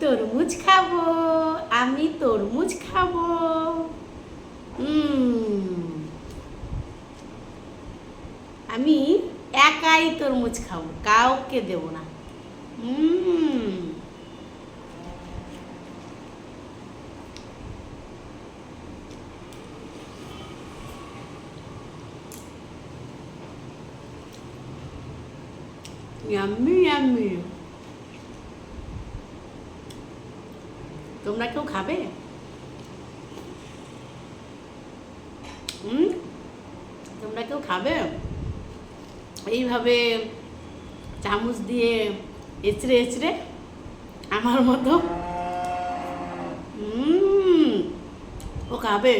তরমুজ খাব আমি তরমুজ খাব। আমি একাই তরমুজ খাব কাউকে দেব না। yummy yummy তোমরা কেউ খাবে? হুম? তোমরা কেউ খাবে? এইভাবে চামচ দিয়ে এচড়ে এচড়ে আমার মতো। ও খাবে?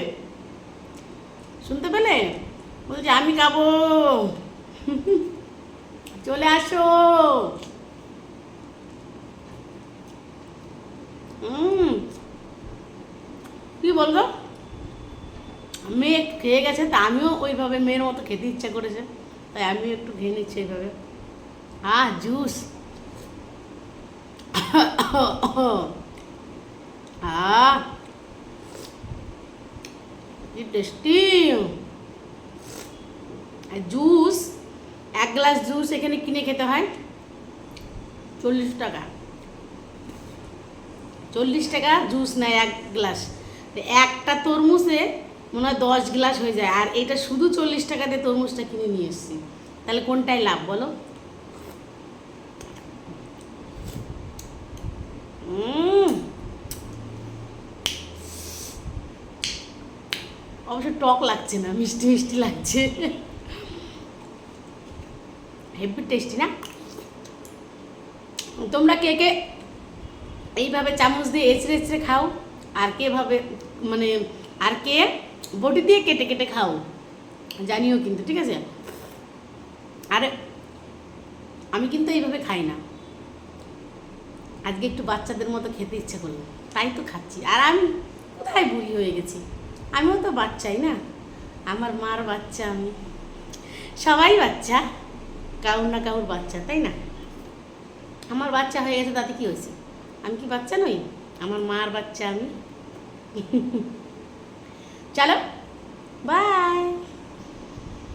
শুনতে পেলে? বলছে, আমি খাব। চলে আসো হুম কি বলব মেয়ে খেয়ে গেছে, তা আমিও ওইভাবে মেয়ের মতো খেতে ইচ্ছা করেছে, তাই আমিও একটু খেয়ে নিচ্ছি এইভাবে। হ্যাঁ জুস। টেস্টি জুস, এক গ্লাস জুস এখানে কিনে খেতে হয়, চল্লিশ টাকা। চল্লিশ টাকা জুস নেয় এক গ্লাস। একটা তরমুজে মনে হয় দশ গ্লাস হয়ে যায়। আর এটা শুধু চল্লিশ টাকা দিয়ে তরমুজটা কিনে নিয়ে এসেছি। তাহলে কোনটাই লাভ বলো। অবশ্য টক লাগছে না, মিষ্টি মিষ্টি লাগছে। হেভি টেস্টি না? তোমরা কে কে এইভাবে চামচ দিয়ে এঁচড়ে এঁচড়ে খাও? আর কে ভাবে মানে আর কে বটি দিয়ে কেটে কেটে খাও, জানিও কিন্তু, ঠিক আছে? আরে, আমি কিন্তু এইভাবে খাই না। আজকে একটু বাচ্চাদের মতো খেতে ইচ্ছে করল, তাই তো খাচ্ছি। আর আমি কোথায় বুড়ি হয়ে গেছি? আমিও তো বাচ্চাই না। আমার মার বাচ্চা আমি। সবাই বাচ্চা, কাউর না কাউর বাচ্চা, তাই না? আমার বাচ্চা হয়ে গেছে, তাতে কি হয়েছে? আমি কি বাচ্চা নই? আমার মার বাচ্চা আমি। চলো বাই